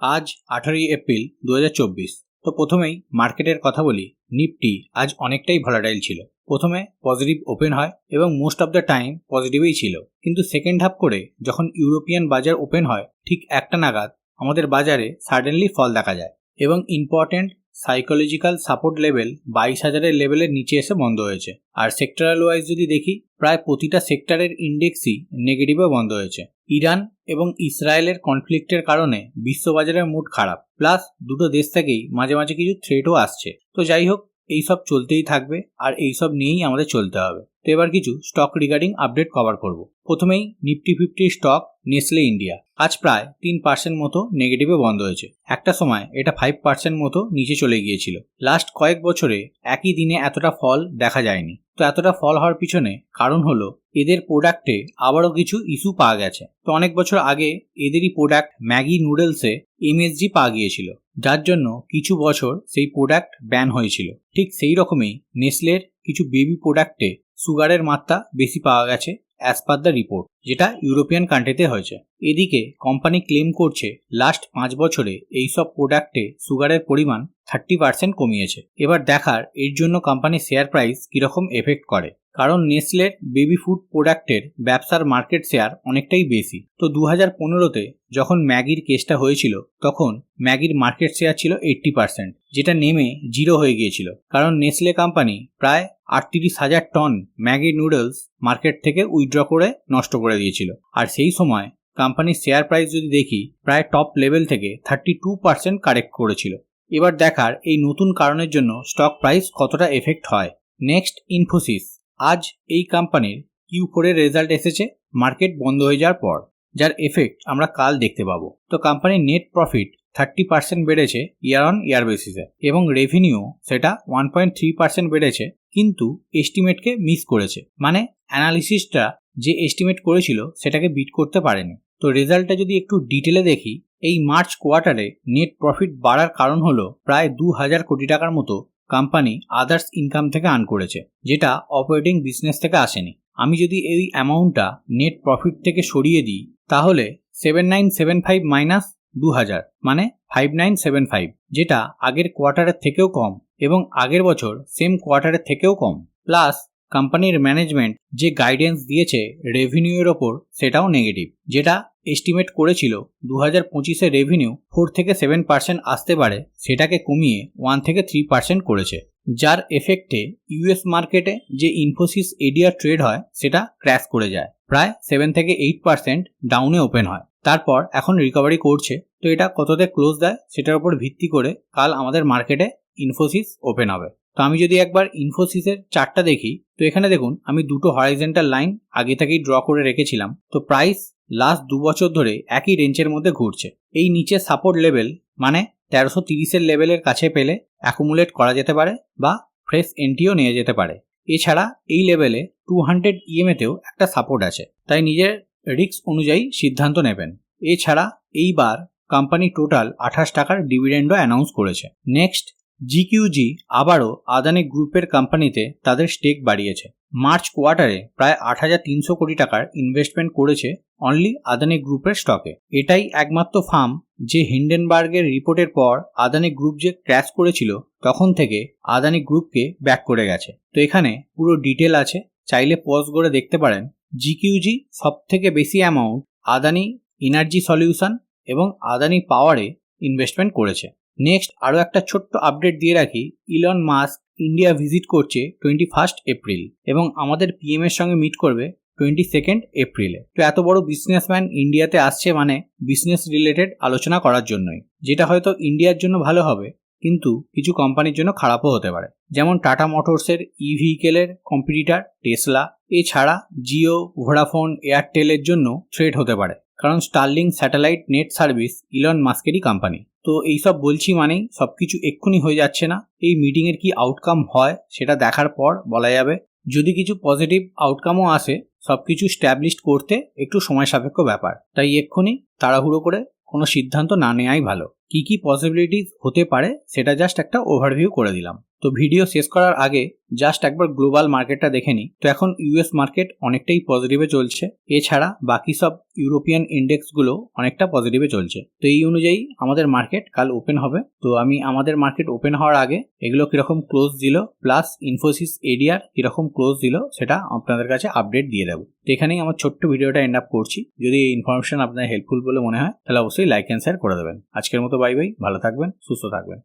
আজ আঠারোই এপ্রিল দু হাজার চব্বিশ। তো প্রথমেই মার্কেটের কথা বলি। নিফটি আজ অনেকটাই ভলাটাইল ছিল। প্রথমে পজিটিভ ওপেন হয় এবং মোস্ট অফ দ্য টাইম পজিটিভই ছিল। কিন্তু সেকেন্ড হাফ করে যখন ইউরোপিয়ান বাজার ওপেন হয়, ঠিক একটা নাগাদ আমাদের বাজারে সাডেনলি ফল দেখা যায় এবং ইম্পর্ট্যান্ট সাইকোলজিক্যাল সাপোর্ট লেভেল বাইশ হাজারের লেভেলের নিচে এসে বন্ধ হয়েছে। আর সেক্টরাল ওয়াইজ যদি দেখি, প্রায় প্রতিটা সেক্টরের ইন্ডেক্সই নেগেটিভে বন্ধ হয়েছে। ইরান এবং ইসরায়েলের কনফ্লিক্টের কারণে বিশ্ববাজারের মুড খারাপ। প্লাস দুটো দেশ থেকেই মাঝে মাঝে কিছু থ্রেটও আসছে। তো যাই হোক এইসব চলতেই থাকবে আর এইসব নিয়েই আমাদের চলতে হবে। তো এবার কিছু স্টক রিগার্ডিং আপডেট কভার করব। প্রথমেই Nifty fifty stock Nestle India আজ প্রায় তিন পার্সেন্ট মতো নেগেটিভে বন্ধ হয়েছে। একটা সময় এটা ফাইভ পার্সেন্ট মতো নিচে চলে গিয়েছিল। লাস্ট কয়েক বছরে একই দিনে এতটা ফল দেখা যায়নি। তো এতটা ফল হওয়ার পিছনে কারণ হলো, এদের প্রোডাক্টে আবারও কিছু ইস্যু পাওয়া গেছে। তো অনেক বছর আগে এদেরই প্রোডাক্ট ম্যাগি নুডলসে এমএসজি পাওয়া গিয়েছিল। যার জন্য কিছু বছর সেই প্রোডাক্ট ব্যান হয়েছিল। ঠিক সেই রকমই নেসলের কিছু বেবি প্রোডাক্টে সুগারের মাত্রা বেশি পাওয়া গেছে। অ্যাজ পার দ্য রিপোর্ট যেটা ইউরোপিয়ান কান্ট্রিতে হয়েছে। এদিকে কোম্পানি ক্লেম করছে লাস্ট পাঁচ বছরে এইসব প্রোডাক্টে সুগারের পরিমাণ থার্টি পার্সেন্ট কমিয়েছে। এবার দেখার এর জন্য কোম্পানির শেয়ার প্রাইস কীরকম এফেক্ট করে। কারণ নেসলের বেবি ফুড প্রোডাক্টের ব্যবসার মার্কেট শেয়ার অনেকটাই বেশি। তো দু হাজার পনেরোতে যখন ম্যাগির কেসটা হয়েছিল, তখন ম্যাগির মার্কেট শেয়ার ছিল এইট্টি পার্সেন্ট যেটা নেমে জিরো হয়ে গিয়েছিল। কারণ নেসলে কোম্পানি প্রায় আটত্রিশ হাজার টন ম্যাগি নুডলস মার্কেট থেকে উইথড্র করে নষ্ট করে দিয়েছিল। আর সেই সময় কোম্পানির শেয়ার প্রাইস যদি দেখি, প্রায় টপ লেভেল থেকে থার্টি টু পার্সেন্ট কারেক্ট করেছিল। এবার দেখার এই নতুন কারণের জন্য স্টক প্রাইস কতটা এফেক্ট হয়? Next, Infosys. আজ এই কোম্পানির কিউ ফোরের রেজাল্ট এসেছে, মার্কেট বন্ধ হয়ে যাওয়ার পর, যার এফেক্ট আমরা কাল দেখতে পাবো। তো কোম্পানির নেট প্রফিট থার্টি পার্সেন্ট বেড়েছে ইয়ার অন ইয়ার বেসিসে, এবং রেভিনিউ সেটা ওয়ান পয়েন্ট থ্রি পার্সেন্ট বেড়েছে কিন্তু এস্টিমেটকে মিস করেছে। মানে অ্যানালিসিসটা যে এস্টিমেট করেছিল, সেটাকে বিট করতে পারেনি। তো রেজাল্টটা যদি একটু ডিটেলে দেখি, এই মার্চ কোয়ার্টারে নেট প্রফিট বাড়ার কারণ হলো প্রায় দু হাজার কোটি টাকার মতো কোম্পানি আদার্স ইনকাম থেকে আর্ন করেছে, যেটা অপারেটিং বিজনেস থেকে আসেনি। আমি যদি এই অ্যামাউন্টটা নেট প্রফিট থেকে সরিয়ে দিই, তাহলে seven nine seven five minus দু হাজার মানে ফাইভ নাইন সেভেন ফাইভ যেটা আগের কোয়ার্টারের থেকেও কম। এবং আগের বছর সেম কোয়ার্টারের থেকেও কম। প্লাস কোম্পানির ম্যানেজমেন্ট যে গাইডেন্স দিয়েছে রেভিনিউয়ের ওপর, সেটাও নেগেটিভ যেটা এস্টিমেট করেছিল দু হাজার পঁচিশে রেভিনিউ ফোর থেকে সেভেন পার্সেন্ট আসতে পারে, সেটাকে কমিয়ে ওয়ান থেকে থ্রি পার্সেন্ট করেছে। যার এফেক্টে ইউএস মার্কেটে যে ইনফোসিস এডিয়ার ট্রেড হয়, সেটা ক্র্যাশ করে যায়। প্রায় সেভেন থেকে এইট পার্সেন্ট ডাউনে ওপেন হয়। তারপর এখন রিকভারি করছে। তো এটা কততে ক্লোজ দেয়, সেটার উপর ভিত্তি করে কাল আমাদের মার্কেটে ইনফোসিস ওপেন হবে। তো আমি যদি একবার ইনফোসিসের চারটা দেখি, তো এখানে দেখুন, আমি দুটো হরাইজেন্টাল লাইন আগে থেকেই ড্র করে রেখেছিলাম। তো প্রাইস লাস্ট দু বছর ধরে একই রেঞ্জের মধ্যে ঘুরছে। এই নিচে সাপোর্ট লেভেল মানে তেরোশো তিরিশের লেভেলের কাছে পেলে অ্যাকুমুলেট করা যেতে পারে বা ফ্রেশ এন্ট্রিও নিয়ে যেতে পারে। এছাড়া এই লেভেলে টু হান্ড্রেড ইএমএতেও একটা সাপোর্ট আছে। তাই নিজের রিস্ক অনুযায়ী সিদ্ধান্ত নেবেন। এছাড়া এইবার কোম্পানি টোটাল আঠাশ টাকার ডিভিডেন্ডও অ্যানাউন্স করেছে। নেক্সট জিকিউজি আবারও আদানি গ্রুপের কোম্পানিতে তাদের স্টেক বাড়িয়েছে। মার্চ কোয়ার্টারে প্রায় আট হাজার তিনশো কোটি টাকার ইনভেস্টমেন্ট করেছে অনলি আদানি গ্রুপের স্টকে এটাই একমাত্র ফার্ম যে হিন্ডেনবার্গের রিপোর্টের পর আদানি গ্রুপ যে ক্র্যাশ করেছিল, তখন থেকে আদানি গ্রুপকে ব্যাক করে গেছে। তো এখানে পুরো ডিটেল আছে, চাইলে পজ করে দেখতে পারেন। জিকিউজি সব থেকে বেশি অ্যামাউন্ট আদানি এনার্জি সলিউশন এবং আদানি পাওয়ারে ইনভেস্টমেন্ট করেছে। নেক্সট আরও একটা ছোট্ট আপডেট দিয়ে রাখি। ইলন মাস্ক ইন্ডিয়া ভিজিট করছে টোয়েন্টি ফার্স্ট এপ্রিল এবং আমাদের পিএম এর সঙ্গে মিট করবে টোয়েন্টি সেকেন্ড এপ্রিলে তো এত বড় বিজনেসম্যান ইন্ডিয়াতে আসছে মানে বিজনেস রিলেটেড আলোচনা করার জন্যই। যেটা হয়তো ইন্ডিয়ার জন্য ভালো হবে, কিন্তু কিছু কোম্পানির জন্য খারাপও হতে পারে। যেমন টাটা মোটরসের ই ভেহিকেলের কম্পিটিটার টেসলা এছাড়া জিও ভোডাফোন এয়ারটেলের জন্য থ্রেট হতে পারে। কারণ Starlink satellite net service Elon মাস্কেরই company তো এইসব বলছি মানেই সব কিছু এক্ষুনি হয়ে যাচ্ছে না। এই মিটিংয়ের কি আউটকাম হয় সেটা দেখার পর বলা যাবে। যদি কিছু পজিটিভ আউটকামও আসে সব কিছু স্ট্যাবলিশ করতে একটু সময় সাপেক্ষ ব্যাপার। তাই এক্ষুনি তাড়াহুড়ো করে কোনো সিদ্ধান্ত না নেওয়াই ভালো। কি কি পসিবিলিটিস হতে পারে সেটা জাস্ট একটা ওভারভিউ করে দিলাম। তো ভিডিও শেষ করার আগে জাস্ট একবার গ্লোবাল মার্কেটটা দেখে নিই। তো এখন ইউএস মার্কেট অনেকটাই পজিটিভে চলছে। এছাড়া বাকি সব ইউরোপিয়ান ইন্ডেক্সগুলো অনেকটা পজিটিভে চলছে। তো এই অনুযায়ী আমাদের মার্কেট কাল ওপেন হবে। তো আমি আমাদের মার্কেট ওপেন হওয়ার আগে এগুলো কীরকম ক্লোজ দিল প্লাস ইনফোসিস এডিআর কীরকম ক্লোজ দিল, সেটা আপনাদের কাছে আপডেট দিয়ে দেবো। তো এখানেই আমার ছোট্ট ভিডিওটা এন্ড আপ করছি। যদি এই ইনফরমেশন আপনার হেল্পফুল বলে মনে হয়, তাহলে অবশ্যই লাইক অ্যান্ড শেয়ার করে দেবেন। আজকের মতো বাই বাই ভালো থাকবেন সুস্থ থাকবেন।